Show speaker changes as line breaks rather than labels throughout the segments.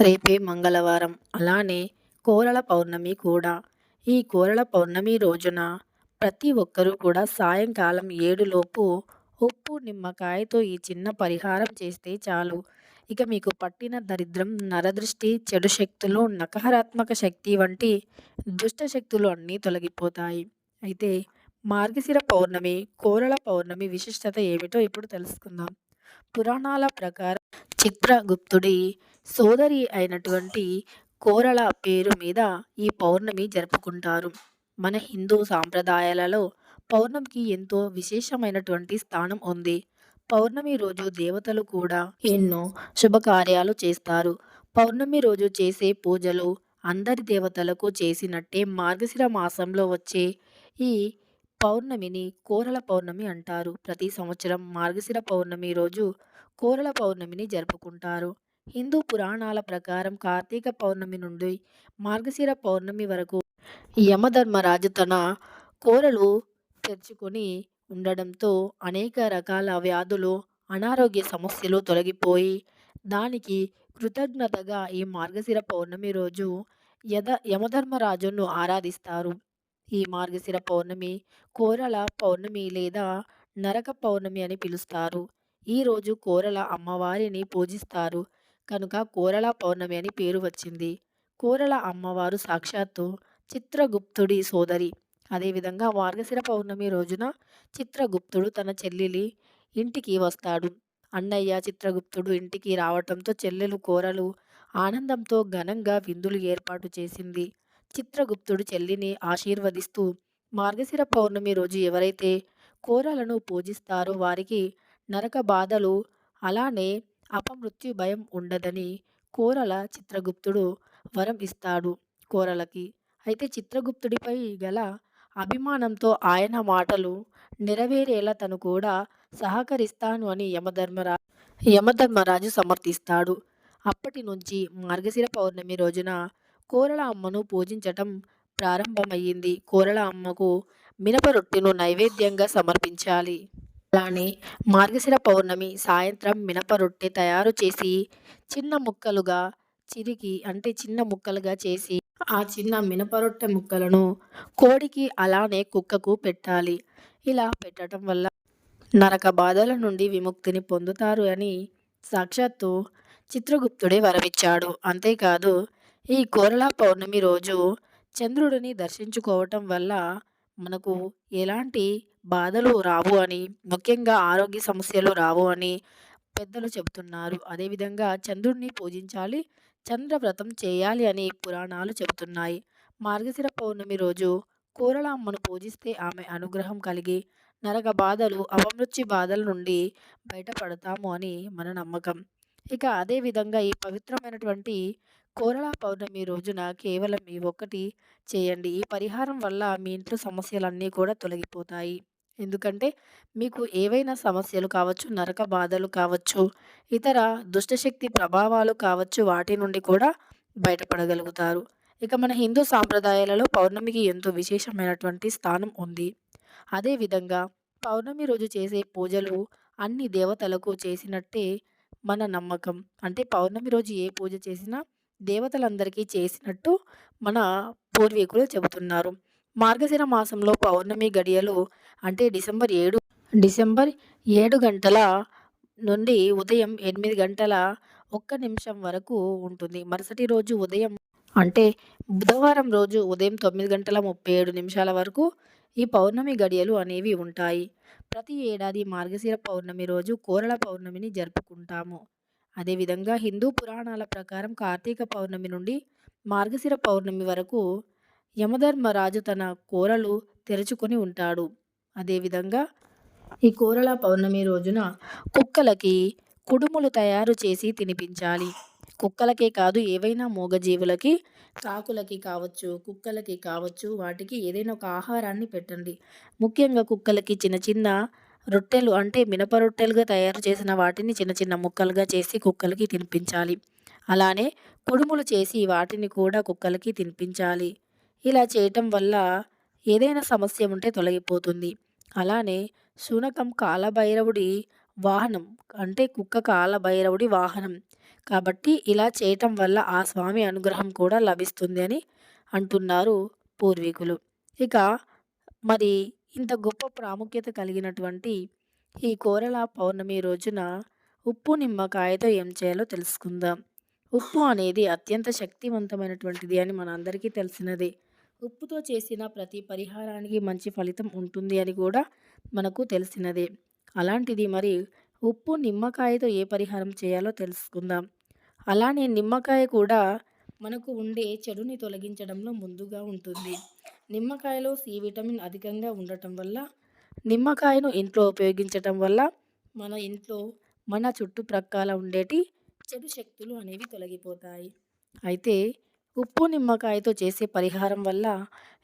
రేపే మంగళవారం. అలానే కోరల పౌర్ణమి కూడా. ఈ కోరల పౌర్ణమి రోజున ప్రతి ఒక్కరూ కూడా సాయంకాలం ఏడులోపు ఉప్పు నిమ్మకాయతో ఈ చిన్న పరిహారం చేస్తే చాలు. ఇక మీకు పట్టిన దరిద్రం నరదృష్టి చెడు శక్తులు నకారాత్మక శక్తి వంటి దుష్ట శక్తులు అన్నీ తొలగిపోతాయి. అయితే మార్గశిర పౌర్ణమి కోరల పౌర్ణమి విశిష్టత ఏమిటో ఇప్పుడు తెలుసుకుందాం. పురాణాల ప్రకారం చిత్రగుప్తుడి సోదరి అయినటువంటి కోరల పేరు మీద ఈ పౌర్ణమి జరుపుకుంటారు. మన హిందూ సాంప్రదాయాలలో పౌర్ణమికి ఎంతో విశేషమైనటువంటి స్థానం ఉంది. పౌర్ణమి రోజు దేవతలు కూడా ఎన్నో శుభకార్యాలు చేస్తారు. పౌర్ణమి రోజు చేసే పూజలు అందరి దేవతలకు చేసినట్టే మార్గశిర మాసంలో వచ్చే ఈ పౌర్ణమిని కోరల పౌర్ణమి అంటారు. ప్రతి సంవత్సరం మార్గశిర పౌర్ణమి రోజు కోరల పౌర్ణమిని జరుపుకుంటారు. హిందూ పురాణాల ప్రకారం కార్తీక పౌర్ణమి నుండి మార్గశిర పౌర్ణమి వరకు యమధర్మరాజు తన కోరలు తెరుచుకొని ఉండడంతో అనేక రకాల వ్యాధులు అనారోగ్య సమస్యలు తొలగిపోయి దానికి కృతజ్ఞతగా ఈ మార్గశిర పౌర్ణమి రోజు యద యమధర్మరాజును ఆరాధిస్తారు. ఈ మార్గశిర పౌర్ణమి కోరల పౌర్ణమి లేదా నరక పౌర్ణమి అని పిలుస్తారు. ఈ రోజు కోరల అమ్మవారిని పూజిస్తారు. కనుక కోరల పౌర్ణమి అని పేరు వచ్చింది. కోరల అమ్మవారు సాక్షాత్తు చిత్రగుప్తుడి సోదరి. అదేవిధంగా మార్గశిర పౌర్ణమి రోజున చిత్రగుప్తుడు తన చెల్లెలి ఇంటికి వస్తాడు. అన్నయ్య చిత్రగుప్తుడు ఇంటికి రావటంతో చెల్లెలు కోరలు ఆనందంతో ఘనంగా విందులు ఏర్పాటు చేసింది. చిత్రగుప్తుడు చెల్లిని ఆశీర్వదిస్తూ మార్గశిర పౌర్ణమి రోజు ఎవరైతే కోరలను పూజిస్తారో వారికి నరక బాధలు అలానే అపమృత్యు భయం ఉండదని కోరల చిత్రగుప్తుడు వరం ఇస్తాడు కోరలకి. అయితే చిత్రగుప్తుడిపై గల అభిమానంతో ఆయన మాటలు నెరవేరేలా తను కూడా సహకరిస్తాను అని యమధర్మరా యమధర్మరాజు సమర్థిస్తాడు. అప్పటి నుంచి మార్గశిర పౌర్ణమి రోజున కోరల అమ్మను పూజించటం ప్రారంభమయ్యింది. కోరల అమ్మకు మినప రొట్టెను నైవేద్యంగా సమర్పించాలి. అలానే మార్గశిర పౌర్ణమి సాయంత్రం మినప రొట్టె తయారు చేసి చిన్న ముక్కలుగా చిరిగి అంటే చిన్న ముక్కలుగా చేసి ఆ చిన్న మినప రొట్టె ముక్కలను కోడికి అలానే కుక్కకు పెట్టాలి. ఇలా పెట్టడం వల్ల నరక బాధల నుండి విముక్తిని పొందుతారు అని సాక్షాత్తు చిత్రగుప్తుడే వరమిచ్చాడు. అంతేకాదు ఈ కోరళ పౌర్ణమి రోజు చంద్రుడిని దర్శించుకోవటం వల్ల మనకు ఎలాంటి బాధలు రావు అని ముఖ్యంగా ఆరోగ్య సమస్యలు రావు అని పెద్దలు చెబుతున్నారు. అదేవిధంగా చంద్రుడిని పూజించాలి చంద్రవ్రతం చేయాలి అని పురాణాలు చెబుతున్నాయి. మార్గశిర పౌర్ణమి రోజు కోరల అమ్మను పూజిస్తే ఆమె అనుగ్రహం కలిగి నరక బాధలు అపమృత్యు బాధల నుండి బయటపడతాము అని మన నమ్మకం. ఇక అదేవిధంగా ఈ పవిత్రమైనటువంటి కోరళ పౌర్ణమి రోజున కేవలం ఈ ఒక్కటి చేయండి. ఈ పరిహారం వల్ల మీ ఇంట్లో సమస్యలన్నీ కూడా తొలగిపోతాయి. ఎందుకంటే మీకు ఏవైనా సమస్యలు కావచ్చు నరక బాధలు కావచ్చు ఇతర దుష్టశక్తి ప్రభావాలు కావచ్చు వాటి నుండి కూడా బయటపడగలుగుతారు. ఇక మన హిందూ సాంప్రదాయాలలో పౌర్ణమికి ఎంతో విశేషమైనటువంటి స్థానం ఉంది. అదేవిధంగా పౌర్ణమి రోజు చేసే పూజలు అన్ని దేవతలకు చేసినట్టే మన నమ్మకం. అంటే పౌర్ణమి రోజు ఏ పూజ చేసినా దేవతలందరికీ చేసినట్టు మన పూర్వీకులు చెబుతున్నారు. మార్గశిర మాసంలో పౌర్ణమి గడియలు అంటే డిసెంబర్ ఏడు డిసెంబర్ ఏడు గంటల నుండి ఉదయం ఎనిమిది గంటల ఒక్క నిమిషం వరకు ఉంటుంది. మరుసటి రోజు ఉదయం అంటే బుధవారం రోజు ఉదయం తొమ్మిది గంటల ముప్పై ఏడు నిమిషాల వరకు ఈ పౌర్ణమి గడియలు అనేవి ఉంటాయి. ప్రతి ఏడాది మార్గశిర పౌర్ణమి రోజు కోరల పౌర్ణమిని జరుపుకుంటాము. అదేవిధంగా హిందూ పురాణాల ప్రకారం కార్తీక పౌర్ణమి నుండి మార్గశిర పౌర్ణమి వరకు యమధర్మరాజు తన కోరలు తెరుచుకొని ఉంటాడు. అదేవిధంగా ఈ కోరల పౌర్ణమి రోజున కుక్కలకి కుడుములు తయారు చేసి తినిపించాలి. కుక్కలకే కాదు ఏవైనా మూగజీవులకి కాకులకి కావచ్చు కుక్కలకి కావచ్చు వాటికి ఏదైనా ఒక ఆహారాన్ని పెట్టండి. ముఖ్యంగా కుక్కలకి చిన్న చిన్న రొట్టెలు అంటే మినప రొట్టెలుగా తయారు చేసిన వాటిని చిన్న చిన్న ముక్కలుగా చేసి కుక్కలకి తినిపించాలి. అలానే కుడుములు చేసి వాటిని కూడా కుక్కలకి తినిపించాలి. ఇలా చేయటం వల్ల ఏదైనా సమస్య ఉంటే తొలగిపోతుంది. అలానే శునకం కాలభైరవుడి వాహనం అంటే కుక్క కాలభైరవుడి వాహనం. కాబట్టి ఇలా చేయటం వల్ల ఆ స్వామి అనుగ్రహం కూడా లభిస్తుంది అని అంటున్నారు పూర్వీకులు. ఇక మరి ఇంత గొప్ప ప్రాముఖ్యత కలిగినటువంటి ఈ కోరల పౌర్ణమి రోజున ఉప్పు నిమ్మకాయతో ఏం చేయాలో తెలుసుకుందాం. ఉప్పు అనేది అత్యంత శక్తివంతమైనటువంటిది అని మనందరికీ తెలిసినదే. ఉప్పుతో చేసిన ప్రతి పరిహారానికి మంచి ఫలితం ఉంటుంది అని కూడా మనకు తెలిసినదే. అలాంటిది మరి ఉప్పు నిమ్మకాయతో ఏ పరిహారం చేయాలో తెలుసుకుందాం. అలానే నిమ్మకాయ కూడా మనకు ఉండే చెడుని తొలగించడంలో ముందుగా ఉంటుంది. నిమ్మకాయలో సి విటమిన్ అధికంగా ఉండటం వల్ల నిమ్మకాయను ఇంట్లో ఉపయోగించటం వల్ల మన ఇంట్లో మన చుట్టుప్రక్కల ఉండేటి చెడు శక్తులు అనేవి తొలగిపోతాయి. అయితే ఉప్పు నిమ్మకాయతో చేసే పరిహారం వల్ల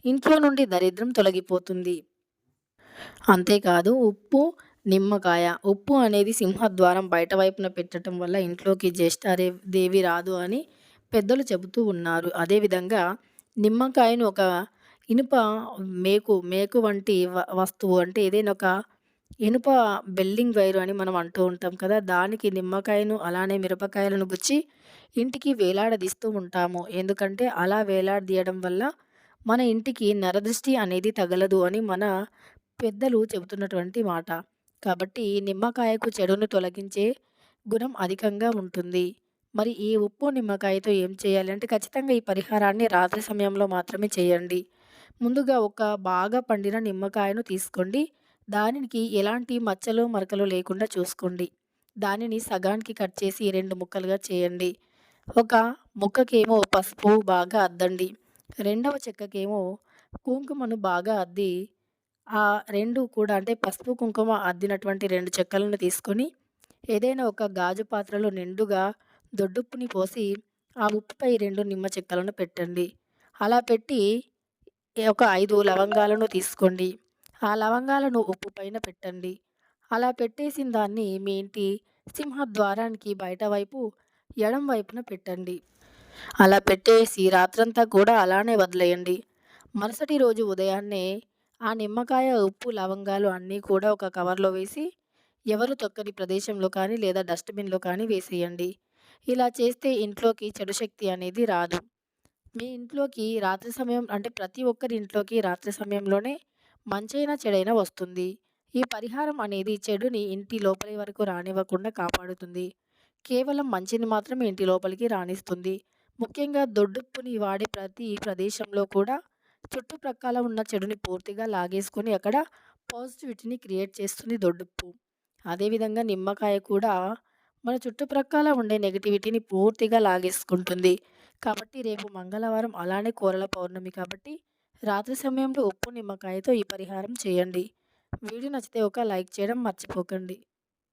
ఇంట్లో నుండి దరిద్రం తొలగిపోతుంది. అంతేకాదు ఉప్పు నిమ్మకాయ ఉప్పు అనేది సింహద్వారం బయట వైపున పెట్టడం వల్ల ఇంట్లోకి జ్యేష్ఠ దేవి రాదు అని పెద్దలు చెబుతూ ఉన్నారు. అదేవిధంగా నిమ్మకాయను ఒక ఇనుప మేకు మేకు వంటి వస్తువు అంటే ఏదైనా ఒక ఇనుప బెల్లింగ్ వైరు అని మనం అంటూ ఉంటాం కదా! దానికి నిమ్మకాయను అలానే మిరపకాయలను గుచ్చి ఇంటికి వేలాడదీస్తూ ఉంటాము. ఎందుకంటే అలా వేలాడదీయడం వల్ల మన ఇంటికి నరదృష్టి అనేది తగలదు అని మన పెద్దలు చెబుతున్నటువంటి మాట. కాబట్టి నిమ్మకాయకు చెడును తొలగించే గుణం అధికంగా ఉంటుంది. మరి ఈ ఉప్పు నిమ్మకాయతో ఏం చేయాలి అంటే ఖచ్చితంగా ఈ పరిహారాన్ని రాత్రి సమయంలో మాత్రమే చేయండి. ముందుగా ఒక బాగా పండిన నిమ్మకాయను తీసుకోండి. దానికి ఎలాంటి మచ్చలు మరకలు లేకుండా చూసుకోండి. దానిని సగానికి కట్ చేసి రెండు ముక్కలుగా చేయండి. ఒక ముక్కకేమో పసుపు బాగా అద్దండి. రెండవ చెక్కకేమో కుంకుమను బాగా అద్ది. ఆ రెండు కూడా అంటే పసుపు కుంకుమ అద్దినటువంటి రెండు చెక్కలను తీసుకొని ఏదైనా ఒక గాజు పాత్రలో నిండుగా దొడ్డుప్పుని పోసి ఆ ఉప్పుపై రెండు నిమ్మ చెక్కలను పెట్టండి. అలా పెట్టి ఒక ఐదు లవంగాలను తీసుకోండి. ఆ లవంగాలను ఉప్పు పైన పెట్టండి. అలా పెట్టేసిన దాన్ని మీ ఇంటి సింహద్వారానికి బయట వైపు ఎడం వైపున పెట్టండి. అలా పెట్టేసి రాత్రంతా కూడా అలానే వదిలేయండి. మరుసటి రోజు ఉదయాన్నే ఆ నిమ్మకాయ ఉప్పు లవంగాలు అన్నీ కూడా ఒక కవర్లో వేసి ఎవరు తొక్కని ప్రదేశంలో కానీ లేదా డస్ట్బిన్లో కానీ వేసేయండి. ఇలా చేస్తే ఇంట్లోకి చెడు శక్తి అనేది రాదు. మీ ఇంట్లోకి రాత్రి సమయం అంటే ప్రతి ఒక్కరి ఇంట్లోకి రాత్రి సమయంలోనే మంచైనా చెడైనా వస్తుంది. ఈ పరిహారం అనేది చెడుని ఇంటి లోపలి వరకు రానివ్వకుండా కాపాడుతుంది. కేవలం మంచిని మాత్రమే ఇంటి లోపలికి రాణిస్తుంది. ముఖ్యంగా దొడ్డుప్పుని వాడే ప్రతి ప్రదేశంలో కూడా చుట్టుప్రక్కల ఉన్న చెడుని పూర్తిగా లాగేసుకొని అక్కడ పాజిటివిటీని క్రియేట్ చేస్తుంది దొడ్డుప్పు. అదేవిధంగా నిమ్మకాయ కూడా మన చుట్టుప్రక్కల ఉండే నెగిటివిటీని పూర్తిగా లాగేసుకుంటుంది. కాబట్టి రేపు మంగళవారం అలానే కూరల పౌర్ణమి కాబట్టి రాత్రి సమయంలో ఉప్పు నిమ్మకాయతో ఈ పరిహారం చేయండి. వీడియో నచ్చితే ఒక లైక్ చేయడం మర్చిపోకండి.